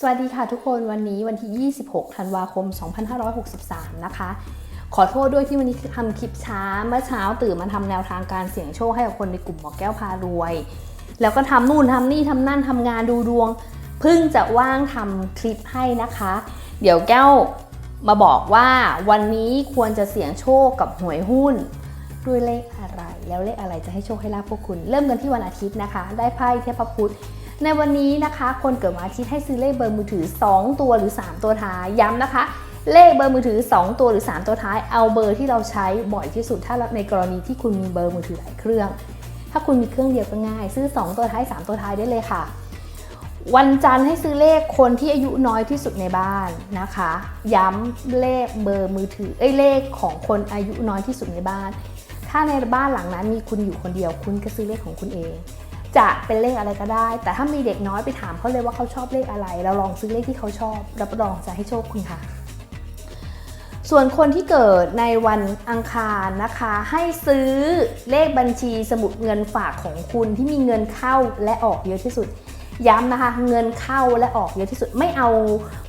สวัสดีค่ะทุกคนวันนี้วันที่ 26 ธันวาคม 2563 นะคะ ขอโทษด้วยที่วันนี้ทำคลิปช้า เมื่อเช้าตื่นมาทำแนวทางการเสี่ยงโชคให้กับคนในกลุ่มหมอแก้วพารวย แล้วก็ทำนู่นทำนี่ทำนั่นทำงานดูดวง เพิ่งจะว่างทำคลิปให้นะคะ เดี๋ยวแก้วมาบอกว่าวันนี้ควรจะเสี่ยงโชคกับหวยหุ้นด้วยเลขอะไร แล้วเลขอะไรจะให้โชคให้ลาภพวกคุณ เริ่มกันที่วันอาทิตย์นะคะ ได้ไพ่เทพพุธ ในวันนี้นะคะ คนเกิดวันอาทิตย์ให้ซื้อเลขเบอร์มือถือ 2 ตัวหรือ 3 ตัวท้ายย้ำนะคะ เลขเบอร์มือถือ 2 ตัวหรือ 3 ตัวท้าย เอาเบอร์ที่เราใช้บ่อยที่สุดถ้าในกรณีที่คุณมีเบอร์มือถือหลายเครื่อง ถ้าคุณมีเครื่องเดียวก็ง่าย ซื้อ 2 ตัวท้าย 3 ตัวท้ายได้เลยค่ะ วันจันทร์ให้ซื้อเลขคนที่อายุน้อยที่สุดในบ้านนะคะ ย้ำเลขเบอร์มือถือเอ้ยเลขของคนอายุน้อยที่สุดในบ้าน ถ้าในบ้านหลังนั้นมีคุณอยู่คนเดียว คุณก็ซื้อเลขของคุณเอง จะเป็นเลขอะไรก็ได้ แต่ถ้ามีเด็กน้อยไปถามเขาเลยว่าเขาชอบเลขอะไร เราลองซื้อเลขที่เขาชอบ รับรองจะให้โชคคุณค่ะ ส่วนคนที่เกิดในวันอังคารนะคะ ให้ซื้อเลขบัญชีสมุดเงินฝากของคุณที่มีเงินเข้าและออกเยอะที่สุด ย้ำนะคะ เงินเข้าและออกเยอะที่สุดไม่เอา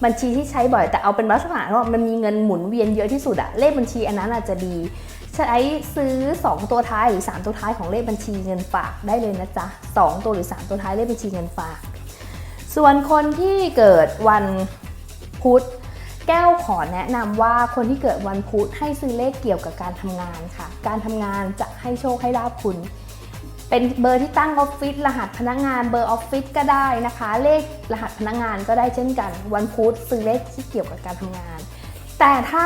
บัญชีที่ใช้บ่อย แต่เอาเป็นลักษณะว่ามันมีเงินหมุนเวียนเยอะที่สุดอะเลขบัญชีอันนั้นอาจจะดี ใช้ซื้อ 2 ตัวท้ายหรือ 3 ตัวท้ายของเลขบัญชีเงินฝากได้เลยนะจ๊ะ2ตัวหรือ 3 ตัวท้ายเลขบัญชีเงินฝาก ส่วนคนที่เกิดวันพุธแก้วขอแนะนำว่าคนที่เกิดวันพุธให้ซื้อเลขเกี่ยวกับการทำงานค่ะ การทำงานจะให้โชคให้ลาบคุณ เป็นเบอร์ที่ตั้งออฟฟิศรหัสพนักงานเบอร์ออฟฟิศก็ได้นะคะ เลขรหัสพนักงานก็ได้เช่นกัน วันพุธซื้อเลขที่เกี่ยวกับการทำงาน แต่ถ้า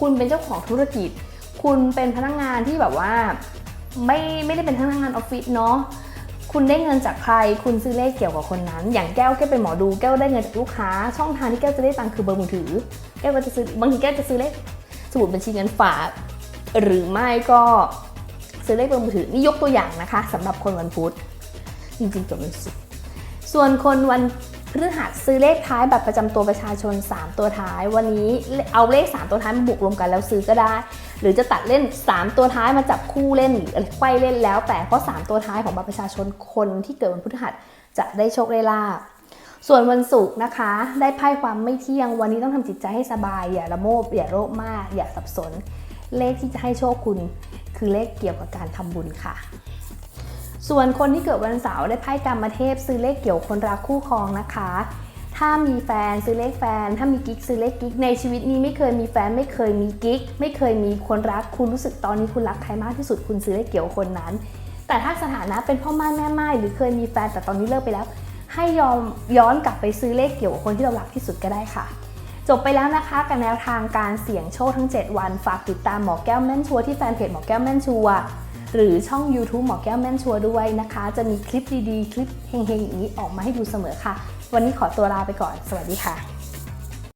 คุณเป็นเจ้าของธุรกิจ คุณเป็นพนักงานที่แบบว่าไม่ไม่ได้เป็นพนักงานออฟฟิศเนาะคุณได้เงินจากใคร คุณซื้อเลขเกี่ยวกับคนนั้น อย่างแก้วแก้วเป็นหมอดู แก้วได้เงินจากลูกค้า ช่องทางที่แก้วจะได้ตังค์คือเบอร์มือถือ แก้วก็จะซื้อบางทีแก้วจะซื้อเลขสมุดบัญชีเงินฝาก หรือไม่ก็ ซื้อเลขเบอร์มือถือนี่ยกตัวอย่างนะคะสำหรับคนวันพุธจริงๆจบวันศุกร์ส่วนคนวันพฤหัสซื้อเลขท้ายบัตรประจำตัวประชาชน 3 ตัวท้าย วันนี้เอาเลข 3 ตัวท้ายมาบวกรวมกันแล้วซื้อก็ได้ หรือจะตัดเล่น 3 ตัวท้ายมาจับคู่เล่นหรือไขว้เล่นแล้ว แต่เพราะ 3 ตัวท้ายของบัตรประชาชนคนที่เกิดวันพฤหัสจะได้โชคได้ลาบส่วนวันศุกร์นะคะ ได้ไพ่ความไม่เที่ยงวันนี้ต้องทำจิตใจให้สบาย อย่าละโมบอย่าโลภมาก อย่าสับสน เลขที่จะให้โชคคุณ คือเลขเกี่ยวกับการทำบุญค่ะ ส่วนคนที่เกิดวันเสาร์ได้ไพ่กรรมเทพซื้อเลขเกี่ยวคนรักคู่ครองนะคะ ถ้ามีแฟนซื้อเลขแฟน ถ้ามีกิ๊กซื้อเลขกิ๊ก ในชีวิตนี้ไม่เคยมีแฟนไม่เคยมีกิ๊ก ไม่เคยมีคนรัก คุณรู้สึกตอนนี้คุณรักใครมากที่สุดคุณซื้อเลขเกี่ยวคนนั้น แต่ถ้าสถานะเป็นพ่อม่ายแม่ม่ายหรือเคยมีแฟนแต่ตอนนี้เลิกไปแล้ว ให้ยอมย้อนกลับไปซื้อเลขเกี่ยวกับคนที่เรารักที่สุดก็ได้ค่ะ จบไปแล้วนะคะกับแนวทางการเสี่ยงโชคทั้ง 7 วัน ฝากติดตามหมอแก้วแม่นชัวที่แฟนเพจหมอแก้วแม่นชัวหรือช่อง YouTube หมอแก้วแม่นชัวด้วยนะคะ จะมีคลิปดีๆ คลิปเฮงๆอย่างนี้ออกมาให้ดูเสมอค่ะ วันนี้ขอตัวลาไปก่อน สวัสดีค่ะ